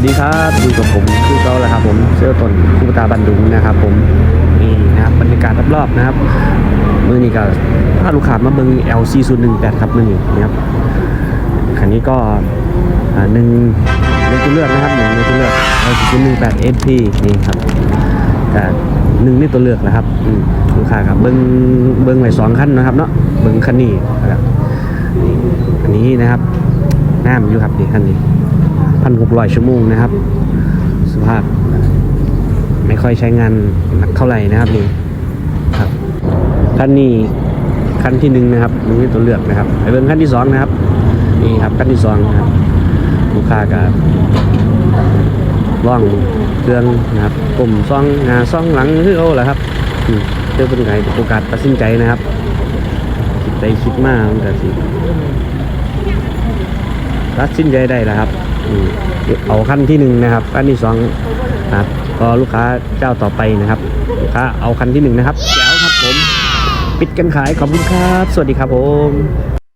วัสดีครับอยู่กับผมคือเขาแหละครับผมเสื้อตนคูปตาบันดุงนะครับ ผมนี่นะครับบรรยากาศรอบๆนะครับมือนี้ก็พาลูกค้ามาเบิง LC 0 1 8ครับมือนี้นะครับคันนี้ก็หนึ่งหนึ่งตัวเลือกนะครับหนึ่งในตัวเลือก LC 0 1 8 SP นี่ครับแต่หนึ่งในตัวเลือกนะครับลูกค้าครับเบิ้งเบิ้งไว้สองคันนะครับเนาะเบิ้งคันนี้นะครับนี่อันนี้นะครับน้ำอยู่ครับนี่คันนี้ พันหกร้อยชั่วโมงนะครับ สภาพไม่ค่อยใช้งานหนักเท่าไหร่นะครับนี่ครับคันนี้คันที่หนึ่งนะครับนึ่ตัวเลือกนะครับไปเบิ่งคันที่สองนะครับนี่ครับคันที่สองนะครับลูกค้าก็ร่องเครื่องนะครับกลมซ่องหน้าซ่องหลังคือเอาแหละครับอืมเจอเป็นไงโอกาสตัดสินใจนะครับคิดไปคิดมามันก็สิตัดสินใจได้แล้วครับ เอาขั้นที่หนึ่งนะครับขั้นที่สองนะครับก็ลูกค้าเจ้าต่อไปนะครับลูกค้าเอาคันที่หนึ่งนะครับแจ๋วครับผม ปิดกันขายขอบคุณครับ สวัสดีครับผม